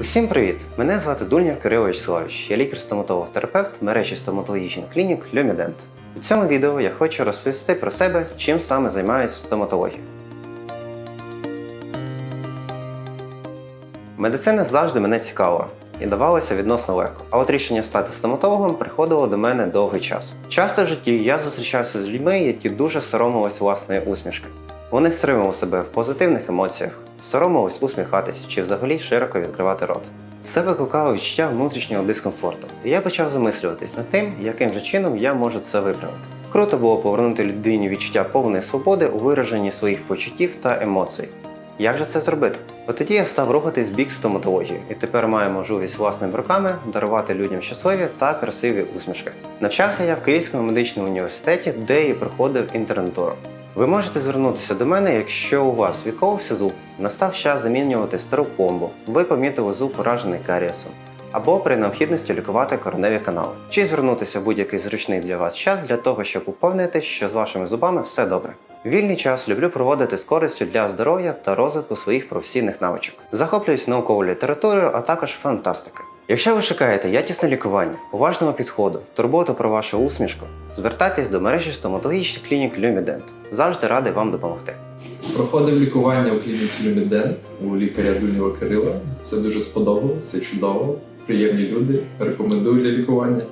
Усім привіт! Мене звати Дульня Кирило Вячеславович. Я лікар-стоматолог-терапевт мережі стоматологічних клінік Люмідент. У цьому відео я хочу розповісти про себе, чим саме займаюся в стоматології. Медицина завжди мене цікавила і давалася відносно легко. А от рішення стати стоматологом приходило до мене довгий час. Часто в житті я зустрічався з людьми, які дуже соромились власної усмішки. Вони стримували себе в позитивних емоціях, соромились усміхатись чи взагалі широко відкривати рот. Це викликало відчуття внутрішнього дискомфорту, і я почав замислюватись над тим, яким же чином я можу це виправити. Круто було повернути людині відчуття повної свободи у вираженні своїх почуттів та емоцій. Як же це зробити? От тоді я став рухатись в бік стоматології, і тепер маю можливість власними руками дарувати людям щасливі та красиві усмішки. Навчався я в Київському медичному університеті, де і проходив інтернатуру. Ви можете звернутися до мене, якщо у вас відколовся зуб, настав час замінювати стару пломбу, ви помітили зуб поражений карієсом, або при необхідності лікувати кореневі канали, чи звернутися в будь-який зручний для вас час для того, щоб упевнитись, що з вашими зубами все добре. Вільний час люблю проводити з користю для здоров'я та розвитку своїх професійних навичок. Захоплююсь науковою літературою, а також фантастикою. Якщо ви шукаєте якісне лікування, уважного підходу, турботу про вашу усмішку, звертайтесь до мережі стоматологічних клінік Люмідент. Завжди радий вам допомогти. Проходив лікування у клініці Люмідент у лікаря Дульнєва Кирила. Все дуже сподобалося, чудово, приємні люди. Рекомендую для лікування.